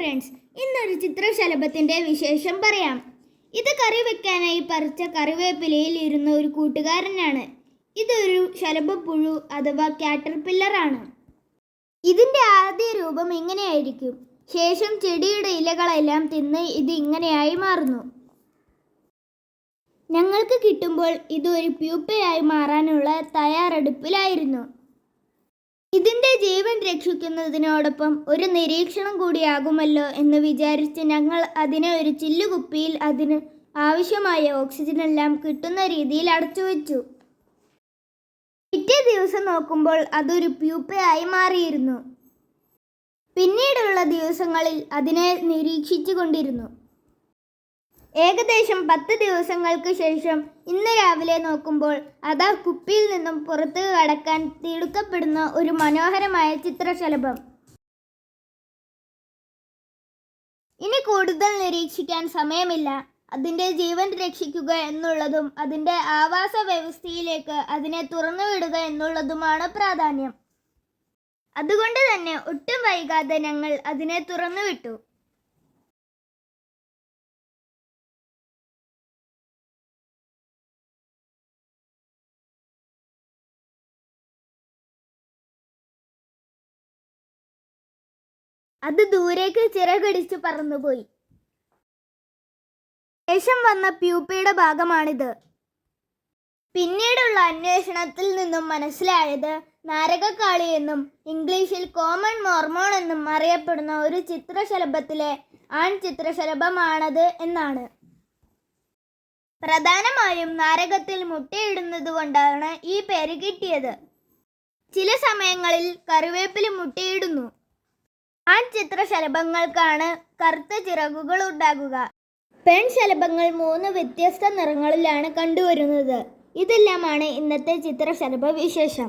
Friends ഇന്നൊരു ചിത്രശലഭത്തിന്റെ വിശേഷം പറയാം. ഇത് കറി വെക്കാനായി പറിച്ച കറിവേപ്പിലയിൽ ഇരുന്ന ഒരു കൂട്ടുകാരനാണ്. ഇതൊരു ശലഭപ്പുഴു അഥവാ കാറ്റർപില്ലർ ആണ്. ഇതിന്റെ ആദ്യ രൂപം ഇങ്ങനെയായിരിക്കും. ശേഷം ചെടിയുടെ ഇലകളെല്ലാം തിന്ന് ഇത് ഇങ്ങനെയായി മാറുന്നു. ഞങ്ങൾക്ക് കിട്ടുമ്പോൾ ഇത് ഒരു പ്യൂപ്പയായി മാറാനുള്ള തയ്യാറെടുപ്പിലായിരുന്നു. ഇതിന്റെ ജീവൻ രക്ഷിക്കുന്നതിനോടൊപ്പം ഒരു നിരീക്ഷണം കൂടിയാകുമല്ലോ എന്ന് വിചാരിച്ച് ഞങ്ങൾ അതിനെ ഒരു ചില്ലുകുപ്പിയിൽ അതിന് ആവശ്യമായ ഓക്സിജനെല്ലാം കിട്ടുന്ന രീതിയിൽ അടച്ചു വെച്ചു. പിറ്റേ ദിവസം നോക്കുമ്പോൾ അതൊരു പ്യൂപ്പയായി മാറിയിരുന്നു. പിന്നീടുള്ള ദിവസങ്ങളിൽ അതിനെ നിരീക്ഷിച്ചു കൊണ്ടിരുന്നു. ഏകദേശം പത്ത് ദിവസങ്ങൾക്ക് ശേഷം ഇന്ന് രാവിലെ നോക്കുമ്പോൾ അതാ കുപ്പിയിൽ നിന്നും പുറത്ത് കടക്കാൻ തിടുക്കപ്പെടുന്ന ഒരു മനോഹരമായ ചിത്രശലഭം. ഇനി കൂടുതൽ നിരീക്ഷിക്കാൻ സമയമില്ല. അതിന്റെ ജീവൻ രക്ഷിക്കുക എന്നുള്ളതും അതിന്റെ ആവാസ വ്യവസ്ഥയിലേക്ക് അതിനെ തുറന്നുവിടുക എന്നുള്ളതുമാണ് പ്രാധാന്യം. അതുകൊണ്ട് തന്നെ ഒട്ടും വൈകാതെ ഞങ്ങൾ അതിനെ തുറന്നുവിട്ടു അത് ദൂരേക്ക് ചിറകടിച്ചു പറന്നുപോയി. ശേഷം വന്ന പ്യൂപ്പയുടെ ഭാഗമാണിത്. പിന്നീടുള്ള അന്വേഷണത്തിൽ നിന്നും മനസ്സിലായത് നാരകക്കാളി എന്നും ഇംഗ്ലീഷിൽ കോമൺ മോർമോൺ എന്നും അറിയപ്പെടുന്ന ഒരു ചിത്രശലഭത്തിലെ ആൺ ചിത്രശലഭമാണത് എന്നാണ്. പ്രധാനമായും നാരകത്തിൽ മുട്ടയിടുന്നത് കൊണ്ടാണ് ഈ പേര് കിട്ടിയത്. ചില സമയങ്ങളിൽ കറിവേപ്പിൽ മുട്ടയിടുന്നു. ചിത്രശലഭങ്ങൾക്കാണ് കറുത്ത ചിറകുകൾ ഉണ്ടാകുക. പെൺശലഭങ്ങൾ മൂന്ന് വ്യത്യസ്ത നിറങ്ങളിലാണ് കണ്ടുവരുന്നത്. ഇതെല്ലാമാണ് ഇന്നത്തെ ചിത്രശലഭ വിശേഷം